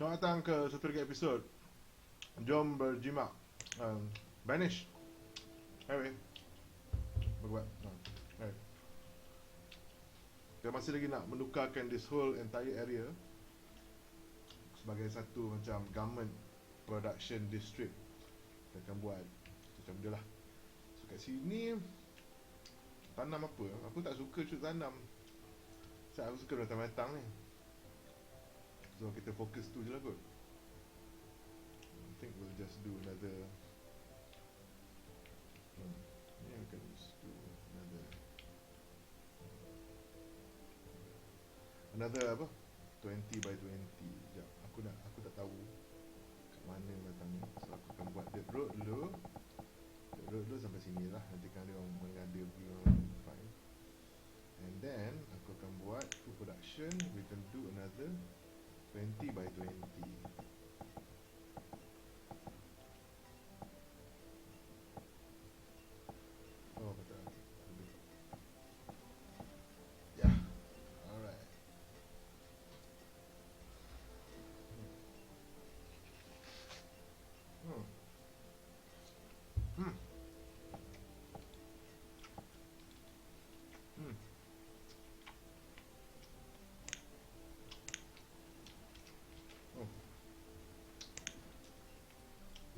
Selamat datang ke satu lagi episod. Jom berjimat um, Banish. Anyway Berbuat. No. Alright Kita masih lagi nak menukarkan this whole entire area Sebagai satu macam government production district. Kita akan buat macam dia lah. So kat sini Tanam apa? Aku tak suka shoot tanam. Saya aku suka datang-datang ni So kita fokus tu je lah kot. I think we'll just do another hmm. Yeah, we can just do another Another apa? 20 by 20 Sekejap, aku nak, aku tak tahu Kat mana datang ni. So aku akan buat dirt road dulu. Dirt road dulu sampai sini lah. Nanti kan dia orang mengada And then aku akan buat food production. We can do another 20 by 20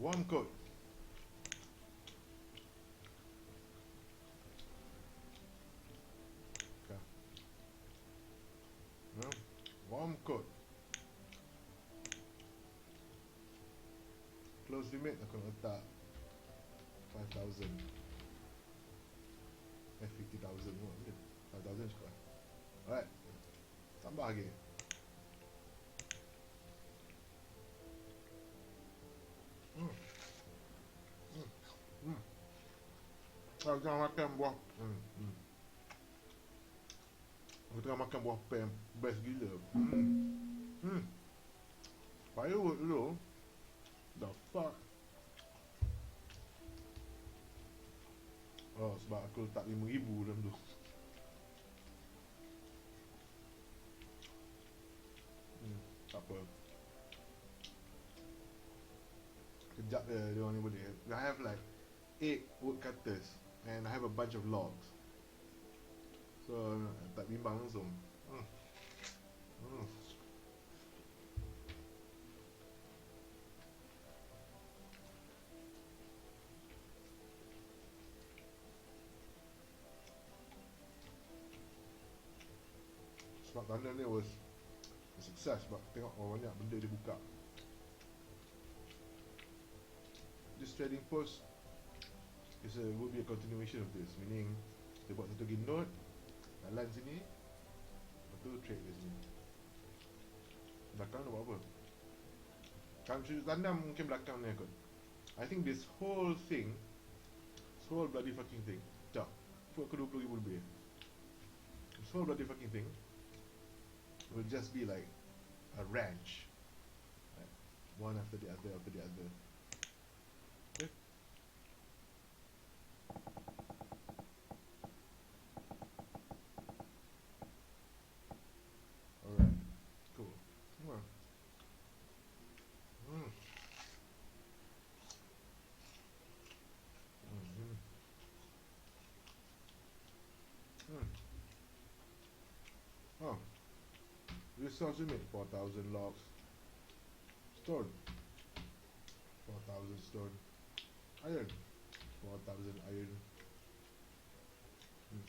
Warm coat. Okay. No. Warm coat. Close limit aku nak letak 5000. Eh 50000 pun boleh. 5000 cukup. lah. Alright. Tambah lagi. Tengah makan buah. Hmm. Hmm. Aku tengah makan buah pem best gila. Hmm. Hmm. Firewood dulu. The fuck. Oh, sebab aku letak 5000 dalam tu. Hmm, tak apa. Kejap je dia orang ni boleh I have like 8 wood cutters And I have a bunch of logs So tak bimbang langsung hmm. Hmm. Sebab tanah ni was a success Sebab tengok orang banyak benda dia buka this trading post is a will be a continuation of this. Meaning kita buat satu lagi node jalan sini lepas tu trade kat sini. Belakang nak buat apa? Kalau cuci tanam mungkin belakang ni kot. I think this whole thing this whole bloody fucking thing sekejap food aku 20 ribu lebih. This whole bloody fucking thing will just be like a ranch. Like one after the other after the other resource limit 4,000 logs. Stone 4,000 stone. Iron 4,000 iron. Hmm.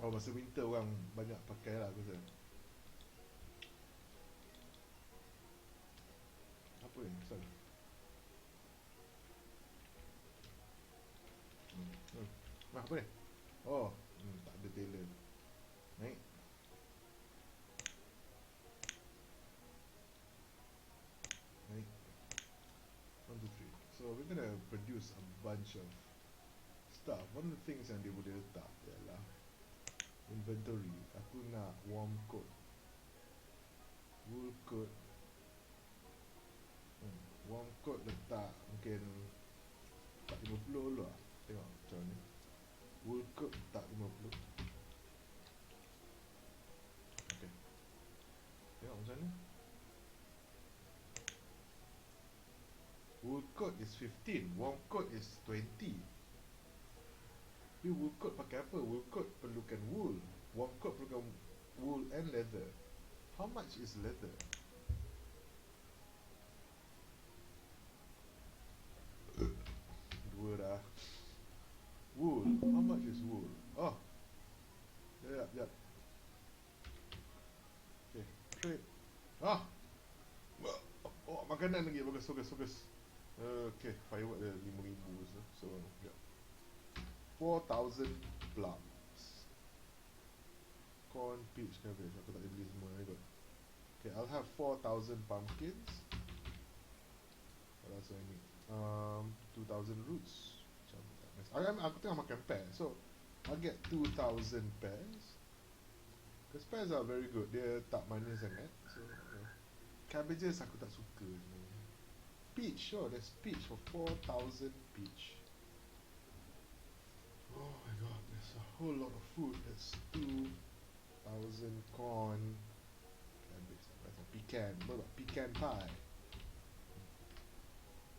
Oh masa winter orang banyak pakai lah aku rasa Apa ni? Asal? Hmm. Hmm. Nah, apa ni? Produce a bunch of stuff. One of the things yang dia boleh letak ialah inventory aku nak warm coat. Wool coat. Hmm, warm coat letak mungkin 450 dulu lah tengok macam ni wool coat letak 50 ok tengok macam mana? Wool coat is 15, warm coat is 20. Tapi wool coat pakai apa? Wool coat perlukan wool. Warm coat perlukan wool and leather. How much is leather? Dua dah. Wool. How much is wool? Oh. Jap, jap. Okay. Trade. Ah. Oh, makanan lagi. Bagus, bagus, bagus. Okay. Firework dia 5,000 so. So, jap. 4,000 plums. Corn, peach, cabbage. Aku tak beli semua. Okay, I'll have 4,000 pumpkins. What else do I need? Um, 2,000 roots. Macam tak nice. I, aku tengah makan pear. So, I'll get 2,000 pears. Because pears are very good. Dia tak manis sangat. So, uh, cabbages aku tak suka. sebenarnya. Peach, sure. There's peach for 4,000 peach. Oh my god, there's a whole lot of food. There's 2,000 corn. That's a pecan. What about pecan pie?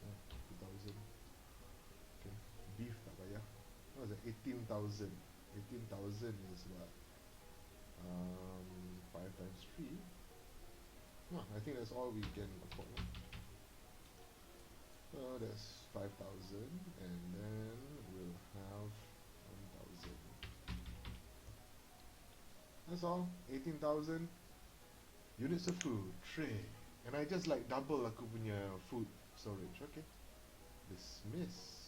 Uh, 2,000. Okay. Beef tak was it? 18,000. 18,000 is what? Um, 5 times 3. No, I think that's all we can afford. No? So that's 5,000 and then we'll have 1,000. That's all. 18,000 units of food. Tray. And I just like double aku punya food storage. Okay. Dismiss.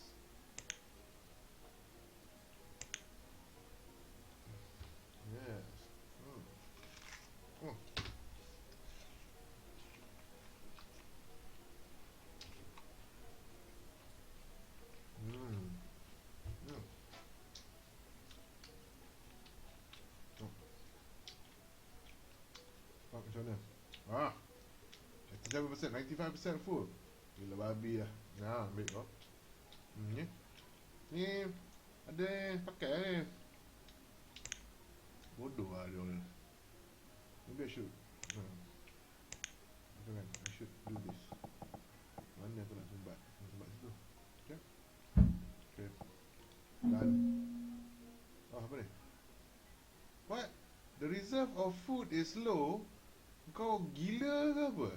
97%, 95% full. Gila babi lah. Nah, ambil kau. Hmm, ni. Ni ada pakai ni. Bodoh lah dia orang. Maybe I should. Hmm. Betul kan? I should do this. Mana aku nak sumbat? Nak sumbat situ. Okay. Okay. Done. Oh, apa ni? What? The reserve of food is low. Kau gila ke apa?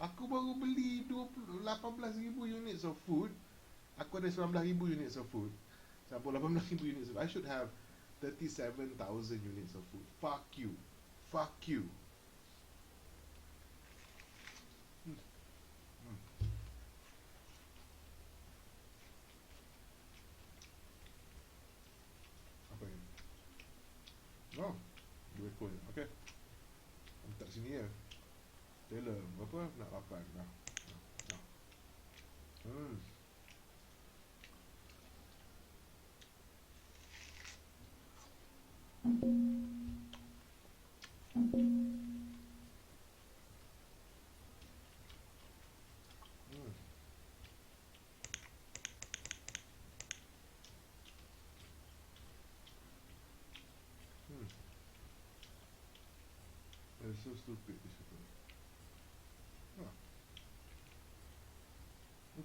Aku baru beli 20, 18,000 units of food. Aku ada 19,000 units of food. Siapa 18,000 units of I should have 37,000 units of food. Fuck you. Fuck you. Hmm. Hmm. Oh, dua ekor je. Okay. Letak sini ya. Taylor, berapa? Nak lapan. Nah. Nah. nah. Hmm. Hmm. Hmm. They're so stupid these people.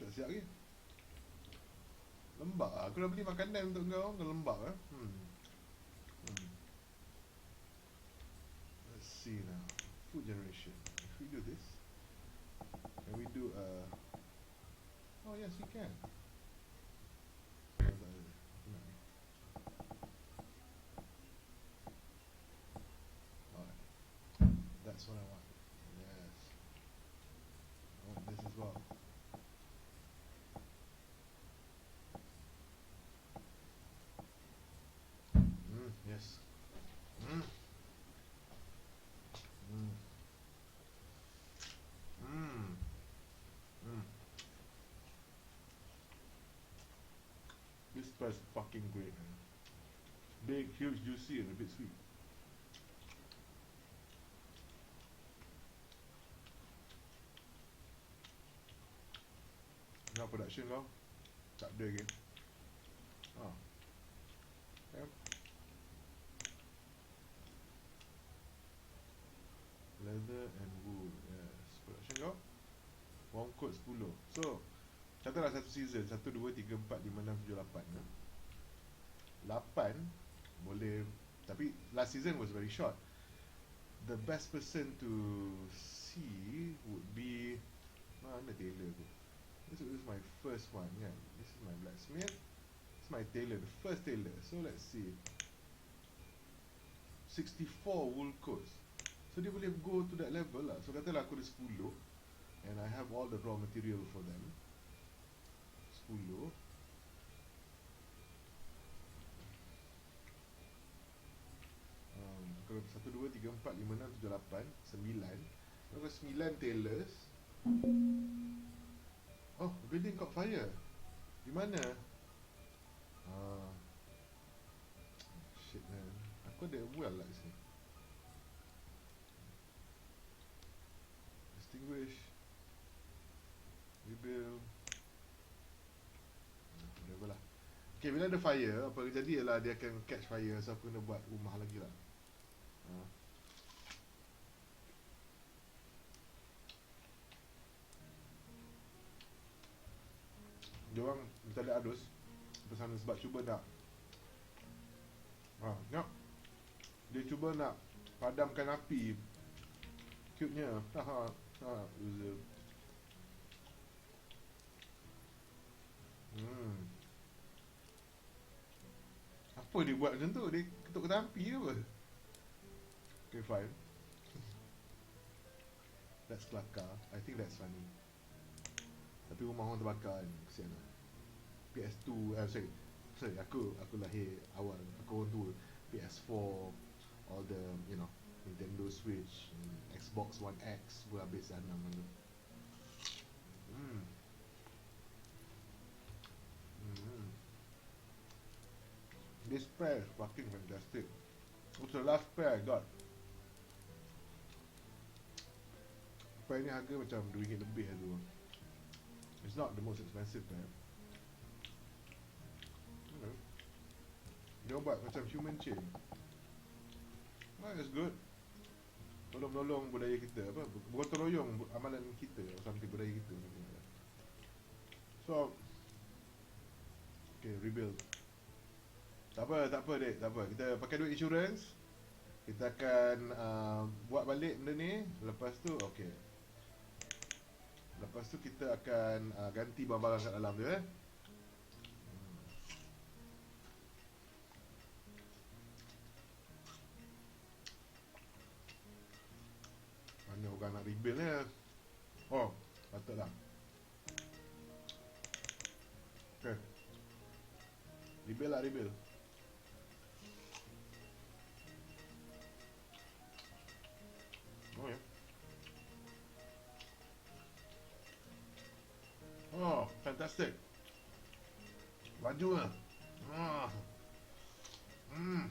Tak siap lagi. Lembab lah. Aku dah beli makanan untuk kau. Kau lembab eh. Hmm. Hmm. Let's see now. Food generation. If we do this, can we do a... Oh yes, we can. This fucking great. Big, huge, juicy, and a bit sweet. Tengok production kau Tak ada lagi Ha Okay Leather and wool Yes. Production kau Warm coat 10 So Catatlah satu season. 1, 2, 3, 4, 5, 6, 7, 8 ya. 8 Boleh Tapi last season was very short. The best person to see Would be Mana tailor tu? This is my first one kan This is my blacksmith. This is my tailor The first tailor So let's see. 64 wool coats. So dia boleh go to that level lah. So katalah aku ada 10 And I have all the raw material for them 10 um, Kalau 1, 2, 3, 4, 5, 6, 7, 8 9 Kalau 9 tailors Oh, building caught fire. Di mana? Ah, Shit man. Aku ada well lah sini. Extinguish Rebuild Whatever lah Okay, bila ada fire Apa yang jadi ialah dia akan catch fire So aku kena buat rumah lagi lah. Ha. Dia orang Minta ada adus Bersama sebab cuba nak Ha, tengok. Dia cuba nak Padamkan api. Cute-nya. Ha, ha, ha User. Hmm. Apa dia buat macam tu? Dia ketuk ketampi ke apa? Okay, fine. That's kelakar. I think that's funny. Tapi rumah orang terbakar kan. Kesian lah. PS2, eh sorry. Sorry, aku aku lahir awal. Aku orang tua. PS4, all the, you know, Nintendo Switch, Xbox One X, pun habis dah enam. Hmm. This pair is fucking fantastic. What's the last pair I got? Pair ni harga macam RM2 lebih tu. It's not the most expensive pair. Know. Dia buat macam human chain. Well, it's good. Tolong-tolong budaya kita apa? Bergotong royong amalan kita something budaya kita. So Okay, rebuild. Tak apa, tak apa dek, tak apa. Kita pakai duit insurance. Kita akan uh, buat balik benda ni. Lepas tu, okay. Lepas tu kita akan uh, ganti barang-barang kat dalam tu eh. Mana orang nak rebuild ni? Oh, patutlah. Okay. Rebuild lah, rebuild. Oh. Oh, fantastic. Laju lah. Ah. Hmm.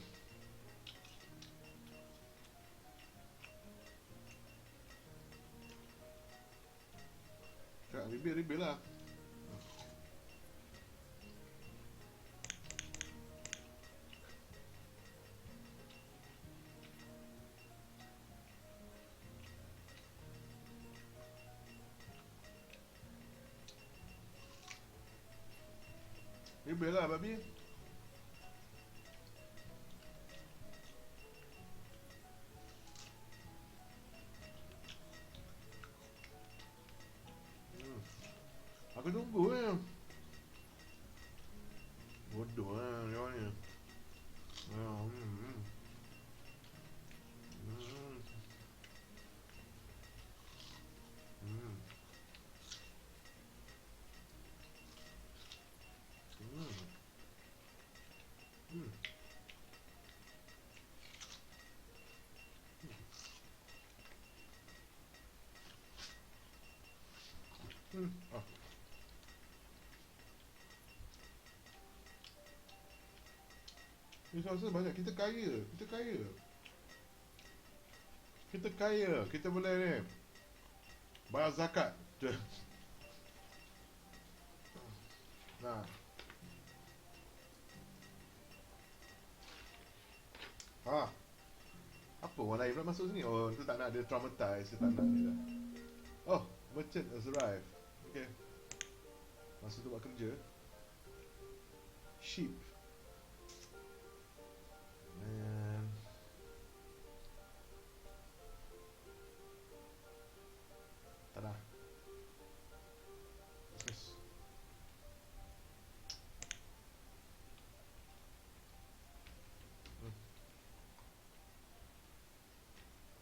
Rebuild, rebuild lah. Rebuild Resources banyak. Kita kaya. Kita kaya. Kita kaya. Kita boleh ni. Bayar zakat. Nah. Ha. Apa orang lain pula masuk sini? Oh, tu tak nak dia traumatize, dia tak nak ni lah. Oh, merchant has arrived. Okay. Masa tu buat kerja. Sheep.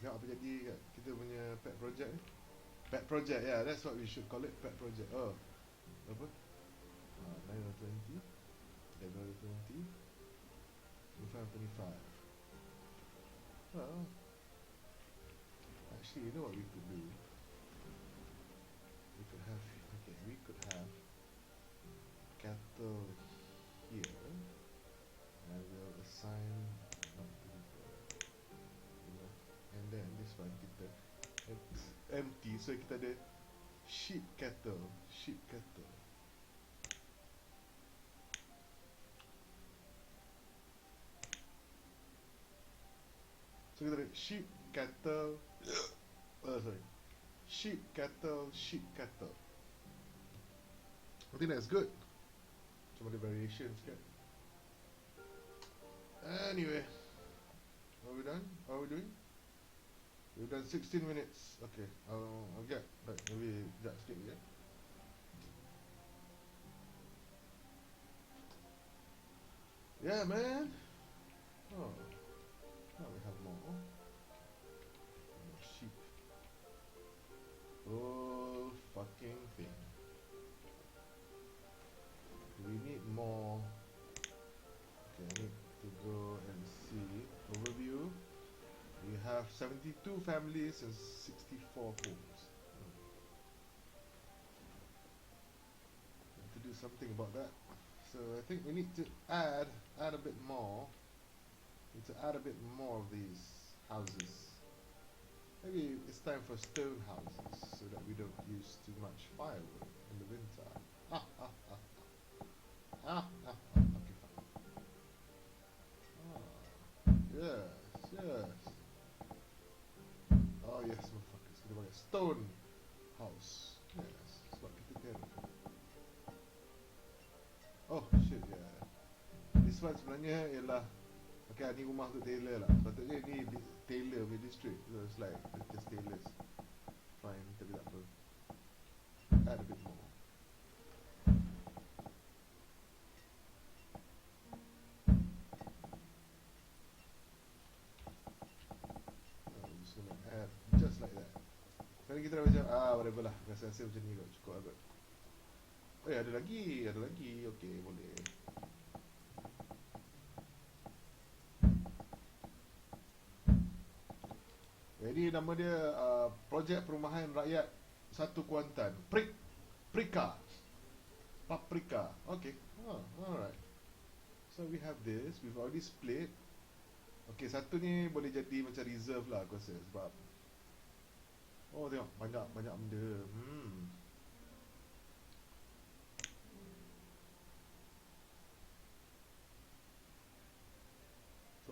Tengok ya, apa jadi kat kita punya pet project ni? Pet project, yeah, that's what we should call it Pet project, oh Apa? Uh, 920 920 Well, actually, you know what we could do? We could have, okay, we could have cattle here, and we'll assign, and then this one kita empty, so kita ada sheep cattle, sheep cattle. Kita ada sheep cattle oh sorry sheep cattle sheep cattle I think that's good cuma ada variations kan anyway are we done are we doing We've done 16 minutes. Okay, I'll, I'll get back. Maybe sekejap sikit lagi. Yeah, man. 72 families and 64 homes. Need to do something about that. So I think we need to add add a bit more. Need to add a bit more of these houses. Maybe it's time for stone houses so that we don't use too much firewood in the winter. Okay, fine. Ah, yes, yes. Stone house. Yes, sebab kita kan. Oh shit, yeah. This one sebenarnya ialah Okay, ni rumah untuk tailor lah Sepatutnya ni tailor punya district So it's like it's just tailors Fine, tapi tak apa Add a bit more Oh, I'm just gonna add just like that Kali kita dah macam Ah, whatever lah. Rasa-rasa macam ni kot Cukup lah kot. Eh, ada lagi? Ada lagi? Okay, boleh. Jadi nama dia uh, Projek Perumahan Rakyat Satu Kuantan. Prik Prika. Paprika Okay oh, Alright. So we have this. We've already split. Okay satu ni boleh jadi macam reserve lah aku rasa Sebab Oh tengok. Banyak banyak benda. Hmm.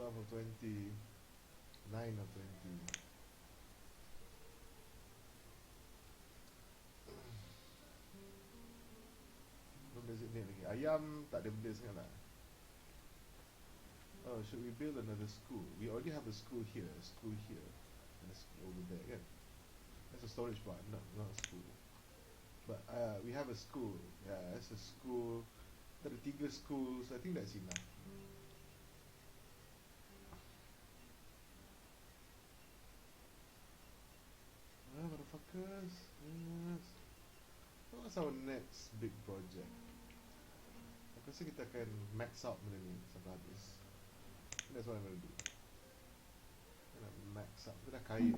12 or 20 9 or 20 Belum designate lagi. Ayam tak ada benda sangat lah. Oh, should we build another school? We already have a school here, a school here, and a school over there, kan? That's a storage part, not not a school. But uh, we have a school. Yeah, that's a school. Are tiga schools. I think that's enough. Ah, motherfuckers. What's our next big project? Aku rasa kita akan max out benda ni sampai habis. That's what I'm gonna do. I'm gonna max out. Kita dah kaya.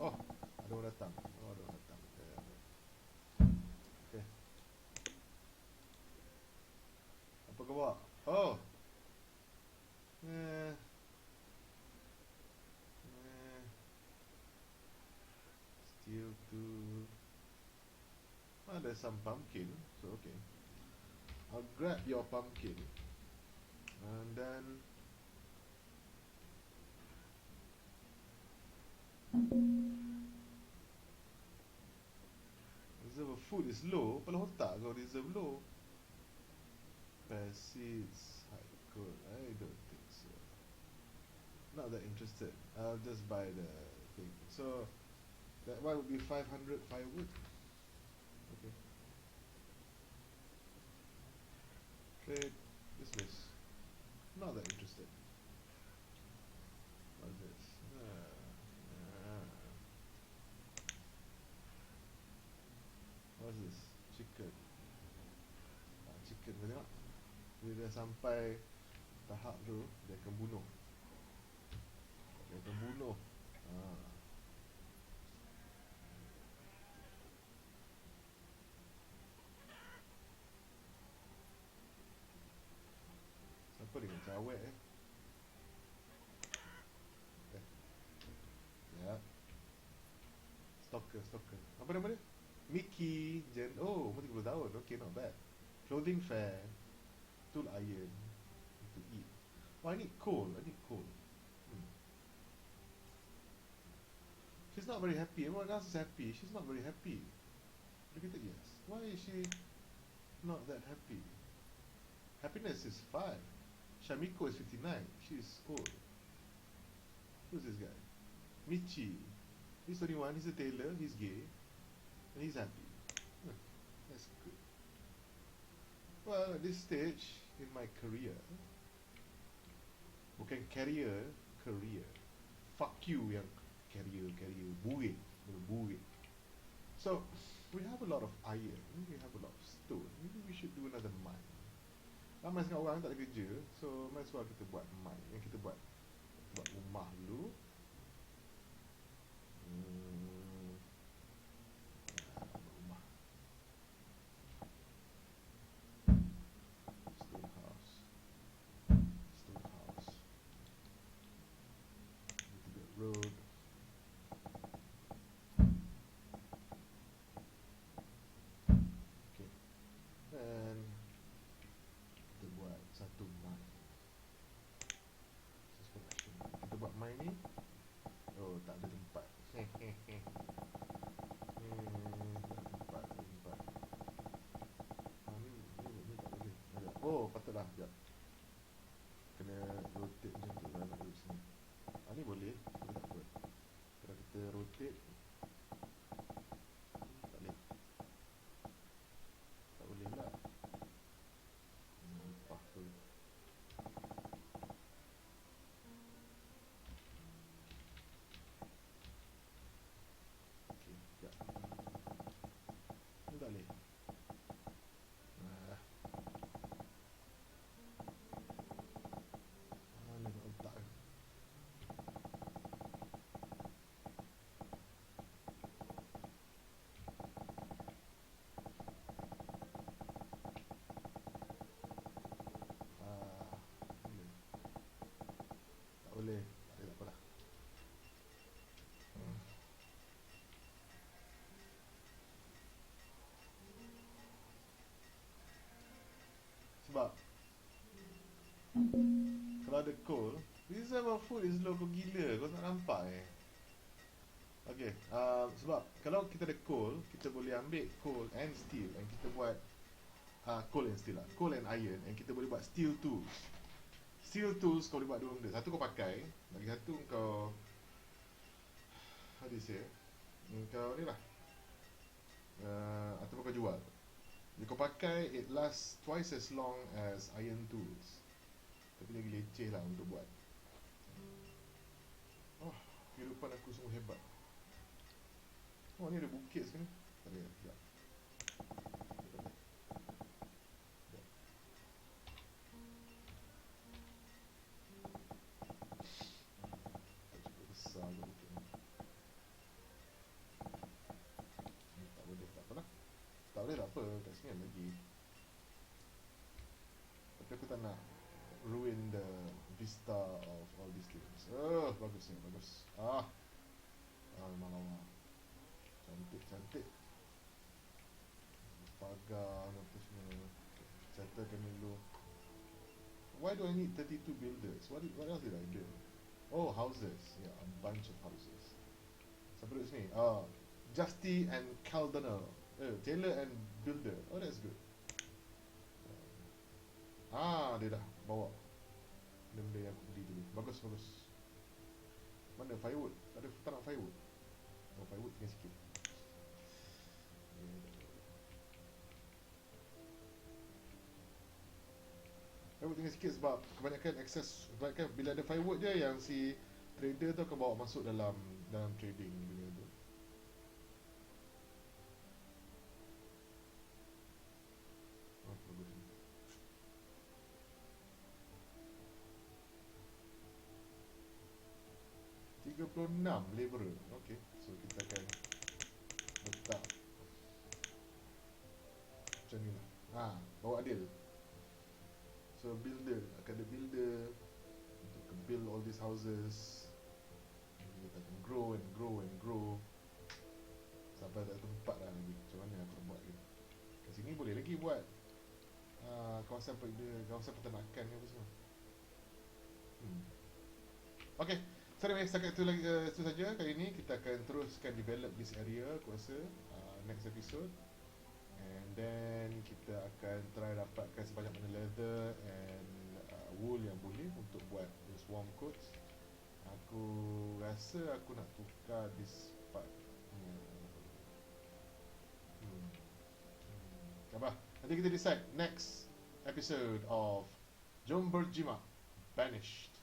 Oh, ada orang datang. Oh, ada orang datang. Okay. Apa kau bawa? Oh. Eh. Eh. Still. Ah, there's some pumpkin. So okay. I'll grab your pumpkin. And then Reserve of is low. Kau reserve low. Passives, high code. I don't think so. Not that interested. I'll just buy the thing. So that one would be 500 firewood. Okay. Trade, dismiss. Not that interested. Bila sampai tahap tu, dia akan bunuh. Dia akan bunuh. Ah. Siapa dengan cawek eh? Eh. Ya. Stalker, stalker. Apa nama dia? Mickey Jen. Oh, umur 30 tahun. Okay, not bad. Clothing fair. Tool iron. To eat. Oh, I need coal. I need coal. Hmm. She's not very happy. Everyone else is happy. She's not very happy. It, yes. Why is she not that happy? Happiness is 5. Shamiko is 59. She's old. Who's this guy? Michi. He's 21. He's a tailor. He's gay. And he's happy. That's good. Well, at this stage in my career, bukan career, career. Fuck you yang career, career. Buit. Buit. So, we have a lot of iron. We have a lot of stone. Maybe we should do another mine. Ramai sangat orang tak ada kerja So might as well kita buat mine Yang kita buat Buat rumah dulu hmm. Ada coal, reserve of food is low kau gila. Kau tak nampak eh. Okay, uh, sebab kalau kita ada coal, kita boleh ambil coal and steel and kita buat uh, coal and steel lah. Coal and iron and kita boleh buat steel tools. Steel tools kau boleh buat dua benda. Satu kau pakai, lagi satu kau how do you say? Kau ni lah. Uh, ataupun kau jual. Jadi kau pakai, it lasts twice as long as iron tools. Tapi lagi leceh lah untuk buat. Oh, kehidupan aku semua hebat. Oh, ni ada bukit sini. Tak ada, sekejap. Tak tak boleh, tak apa, kat sini lagi. Tapi aku tak nak ruin the vista of all these things. Oh, bagus ni, bagus. Ah. Ah, memang lama. Cantik, cantik. Pagar apa semua. Settlekan dulu. Why do I need 32 builders? What, what else did I build? Oh, houses. Yeah, a bunch of houses. Siapa duduk sini? Oh, Justy and Caldonel. Eh, Taylor and Builder. Oh, that's good. Ah, dia dah bawa benda-benda yang aku beli dulu. Bagus, bagus. Mana firewood? Ada tak nak firewood? Oh, firewood tinggal sikit. Firewood tinggal sikit sebab kebanyakan access kebanyakan bila ada firewood je yang si trader tu akan bawa masuk dalam dalam trading benda 36 Libra. Okey. So kita akan letak macam ni lah. Ha, bawa dia. So builder, akan ada builder untuk build all these houses. Kita akan grow and grow and grow. Sampai tak tempat lah lagi. Macam mana aku nak buat ni? Kat sini boleh lagi buat. uh, kawasan, dia, kawasan peternakan ke apa semua. Hmm. Okay so anyway, setakat itu lagi uh, itu saja kali ini kita akan teruskan develop this area aku rasa uh, next episode and then kita akan try dapatkan sebanyak mana leather and uh, wool yang boleh untuk buat this warm coats aku rasa aku nak tukar this part hmm. Hmm. Apa nanti kita decide next episode of Jom Berjima Banished